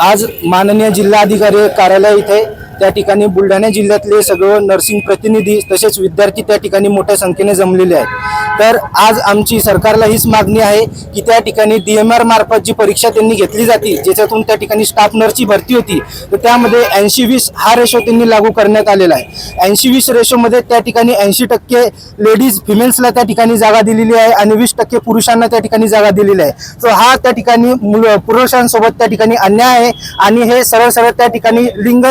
आज माननीय जिल्हाधिकारी कार्यालय इथे त्या ठिकाणी बुलढाणा जिल्ह्यातले सगळं नर्सिंग प्रतिनिधी तसेच विद्यार्थी त्या ठिकाणी मोठ्या संख्येने जमलेले आहेत. तर आज आमची सरकारला हीच मागणी आहे की त्या ठिकाणी डी एम आर मार्फत जी परीक्षा त्यांनी घेतली जाते ज्याच्यातून त्या ठिकाणी स्टाफ नर्सची भरती होती तर त्यामध्ये ऐंशी वीस हा रेशो त्यांनी लागू करण्यात आलेला आहे ऐंशी वीस रेशोमध्ये त्या ठिकाणी ऐंशी टक्के लेडीज फिमेल्सला त्या ठिकाणी जागा दिलेली आहे आणि वीस टक्के पुरुषांना त्या ठिकाणी जागा दिलेली आहे सो हा त्या ठिकाणी मुलं पुरुषांसोबत त्या ठिकाणी अन्याय आहे आणि हे सरळ सरळ त्या ठिकाणी लिंग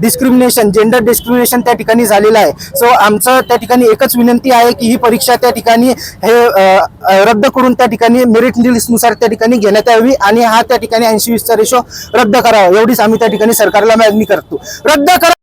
डिस्क्रिमिनेशन जेंडर डिस्क्रिमिनेशन त्या ठिकाणी झालेलं आहे सो आमचं त्या ठिकाणी एकच विनंती आहे की ही परीक्षा त्या ठिकाणी हे रद्द करून त्या ठिकाणी मेरिट लिस्टनुसार त्या ठिकाणी घेण्यात यावी आणि हा त्या ठिकाणी ऐंशी वीसचा रेशो रद्द करावा. एवढीच आम्ही त्या ठिकाणी सरकारला मागणी करतो. रद्द करा